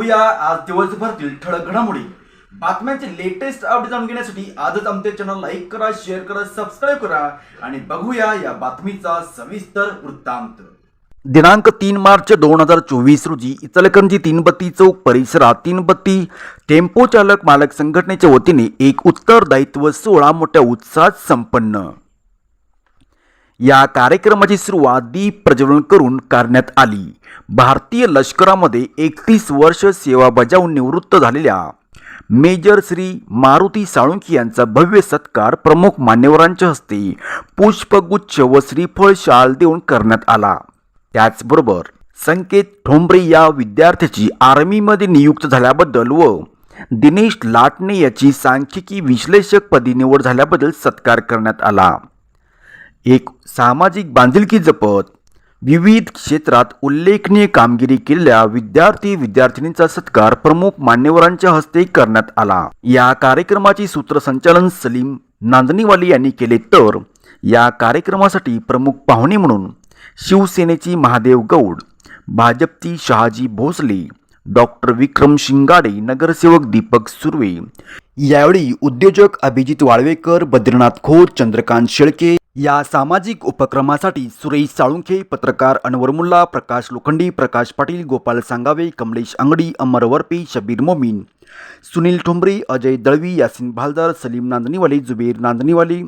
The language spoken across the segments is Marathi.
बघूया. आज दिवसभरातील ठळक घडामोडी. बातम्यांचे लेटेस्ट अपडेट जाणून घेण्यासाठी आजच आमचे चॅनल लाईक करा शेअर करा सबस्क्राईब करा आणि बघूया या बातमीचा सविस्तर वृत्तांत. दिनांक तीन मार्च दोन हजार चोवीस रोजी इचलकरंजी तीनबत्ती चौक परिसरात तीनबत्ती टेम्पो चालक मालक संघटनेच्या वतीने एक उत्तरदायित्व सोहळा मोठ्या उत्साहात संपन्न. या कार्यक्रमाची सुरुवात दीप प्रज्वलन करून करण्यात आली. भारतीय लष्करामध्ये एकतीस वर्ष सेवा बजावून निवृत्त झालेल्या मेजर श्री मारुती साळुंकी यांचा भव्य सत्कार प्रमुख मान्यवरांच्या हस्ते पुष्पगुच्छ व श्रीफळ शाल देऊन करण्यात आला. त्याचबरोबर संकेत ठोंबरे या विद्यार्थ्याची आर्मीमध्ये नियुक्त झाल्याबद्दल व दिनेश लाटणे याची सांख्यिकी विश्लेषकपदी निवड झाल्याबद्दल सत्कार करण्यात आला. एक सामाजिक बांधिलकी जपत विविध क्षेत्रात उल्लेखनीय कामगिरी केलेल्या विद्यार्थी विद्यार्थिनींचा सत्कार प्रमुख मान्यवरांच्या हस्ते करण्यात आला. या कार्यक्रमाचे सूत्रसंचालन सलीम नांदणीवाली यांनी केले तर या कार्यक्रमासाठी प्रमुख पाहुणे म्हणून शिवसेनेची महादेव गौड भाजपची शहाजी भोसले डॉक्टर विक्रम शिंगाडे नगरसेवक दीपक सुर्वे. यावेळी उद्योजक अभिजित वाळवेकर बद्रीनाथ खोत चंद्रकांत शेळके या सामाजिक उपक्रमासाठी सुरेश साळुंखे पत्रकार अनवर मुल्ला प्रकाश लोखंडी प्रकाश पाटील गोपाल सांगावे कमलेश अंगडी अमर वरपे शबीर मोमीन सुनील ठोंबरे अजय दळवी यासिन भालदार सलीम नांदणीवाले जुबेर नांदणीवाले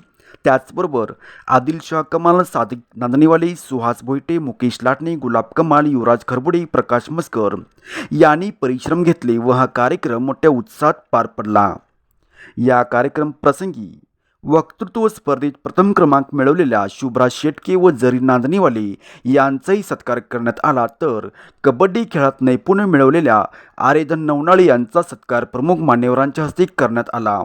त्याचबरोबर आदिलशाह कमाल सादिक नांदणीवाले सुहास भोईटे मुकेश लाटणे गुलाब कमाल युवराज खरबुडे प्रकाश मस्कर यांनी परिश्रम घेतले व हा कार्यक्रम मोठ्या उत्साहात पार पडला. या कार्यक्रम प्रसंगी वक्तृत्व स्पर्धेत प्रथम क्रमांक मिळवलेल्या शुभ्रा शेटके व जरी नांदणीवाले यांचाही सत्कार करण्यात आला तर कबड्डी खेळात नैपुण्य मिळवलेल्या आरेधन नवनाळे यांचा सत्कार प्रमुख मान्यवरांच्या हस्ते करण्यात आला.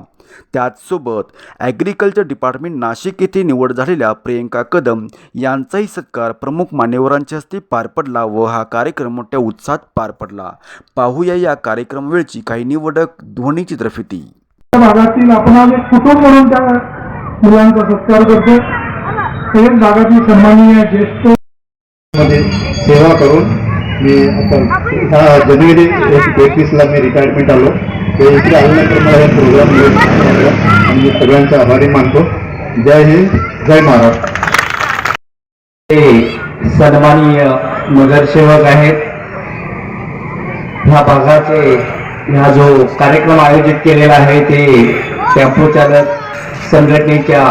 त्याचसोबत ॲग्रिकल्चर डिपार्टमेंट नाशिक येथे निवड झालेल्या प्रियंका कदम यांचाही सत्कार प्रमुख मान्यवरांच्या हस्ते पार पडला व हा कार्यक्रम मोठ्या उत्साहात पार पडला. पाहूया या कार्यक्रमावेळची काही निवडक ध्वनी चित्रफिती भागातील आपण आज एक कुटुंब म्हणून त्या मुलांचा सत्कार करतो. एक भागातील सन्माननीय ज्येष्ठमध्ये सेवा करून मी आता जानेवारी एक एकवीसला मी रिटायरमेंट आलो. ते इकडे आल्यानंतर मला हे प्रोग्राम आणि मी सगळ्यांचे आभारी मानतो. जय हिंद जय महाराष्ट्र. ते सन्माननीय नगरसेवक आहेत. ह्या भागाचे ह्या जो कार्यक्रम आयोजित केलेला आहे ते टेम्पो चालक संघटनेच्या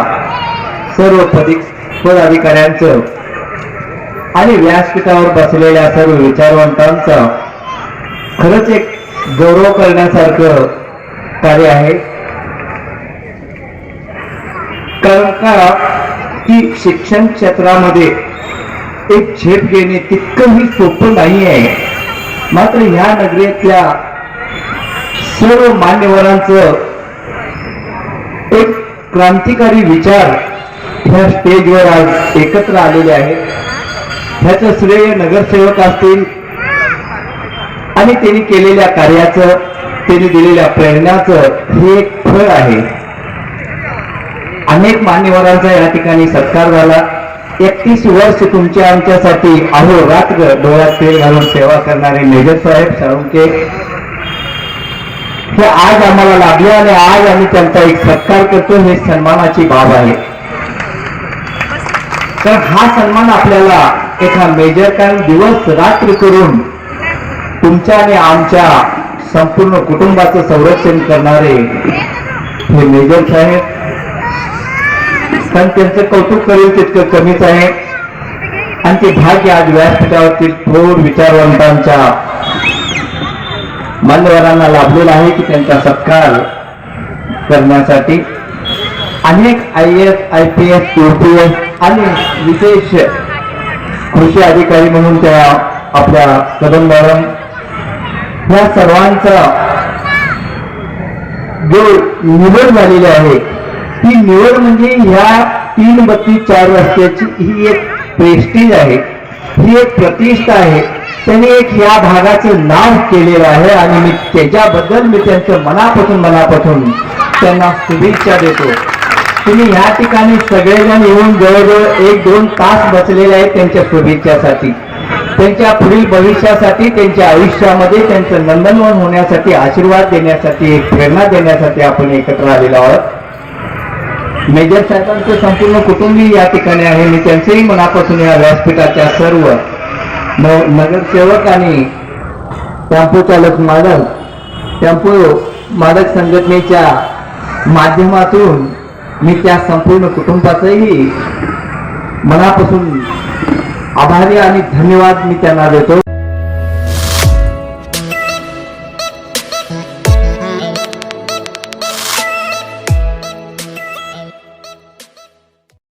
सर्व पदिक पदाधिकाऱ्यांचं आणि व्यासपीठावर बसलेल्या सर्व विचारवंतांचा खरंच एक गौरव करण्यासारखं कार्य आहे. कारण का? की शिक्षण क्षेत्रामध्ये एक झेप घेणे तितकंही सोपं नाही आहे मात्र ह्या नगरीतल्या सर्व मान्यवरांचं एक क्रांतिकारी विचार ह्या स्टेजवर आज एकत्र आलेले आहेत. ह्याचं श्रेय नगरसेवक असतील आणि त्यांनी केलेल्या कार्याचं त्यांनी दिलेल्या प्रेरणाचं हे एक फळ आहे. अनेक मान्यवरांचा या ठिकाणी सत्कार झाला. एकतीस वर्ष तुमच्या आमच्यासाठी अहोरात्र डोळ्यात तेल घालून सेवा करणारे मेजर साहेब साळुंके हे आज आम्हाला लाभले आणि आज आम्ही त्यांचा एक सत्कार करतो. हे सन्मानाची बाब आहे. तर हा सन्मान आपल्याला एका मेजर काय दिवस रात्र करून तुमच्या आणि आमच्या संपूर्ण कुटुंबाचं संरक्षण करणारे हे मेजर साहेब. पण त्यांचं कौतुक करेल तितकं कमीच आहे. आणि ते भाग्य आज व्यासपीठावरती थोर विचारवंतांच्या मान्यवरांना लाभलेला आहे की त्यांचा सत्कार करण्यासाठी. अनेक I S I P S U P S आणि विशेष कृषी अधिकारी म्हणून त्या आपल्या कदम मॅडम ह्या सर्वांचा जो निवड झालेली आहे ती निवड म्हणजे ह्या तीन बत्तीस चार रस्त्याची ही एक प्रेस्टीज आहे. ही एक प्रतिष्ठा आहे. त्यांनी एक या भागाचं नाव केलेलं आहे आणि मी त्याच्याबद्दल मी त्यांचं मनापासून मनापासून त्यांना शुभेच्छा देतो. तुम्ही ह्या ठिकाणी सगळेजण येऊन जवळजवळ एक दोन तास बसलेले आहेत त्यांच्या शुभेच्छासाठी. त्यांच्या पुढील भविष्यासाठी त्यांच्या आयुष्यामध्ये त्यांचं नंदनवन होण्यासाठी आशीर्वाद देण्यासाठी एक प्रेरणा देण्यासाठी आपण एकत्र आलेलो आहोत. मेजर साहेबांचं संपूर्ण कुटुंबी या ठिकाणी आहे. मी त्यांचेही मनापासून या व्यासपीठाच्या सर्व नगरसेवक आणि टेम्पो चालक मालक टेम्पो मालक संघटनेच्या माध्यमातून मी त्या संपूर्ण कुटुंबाचंही मनापासून आभारी आणि धन्यवाद मी त्यांना देतो.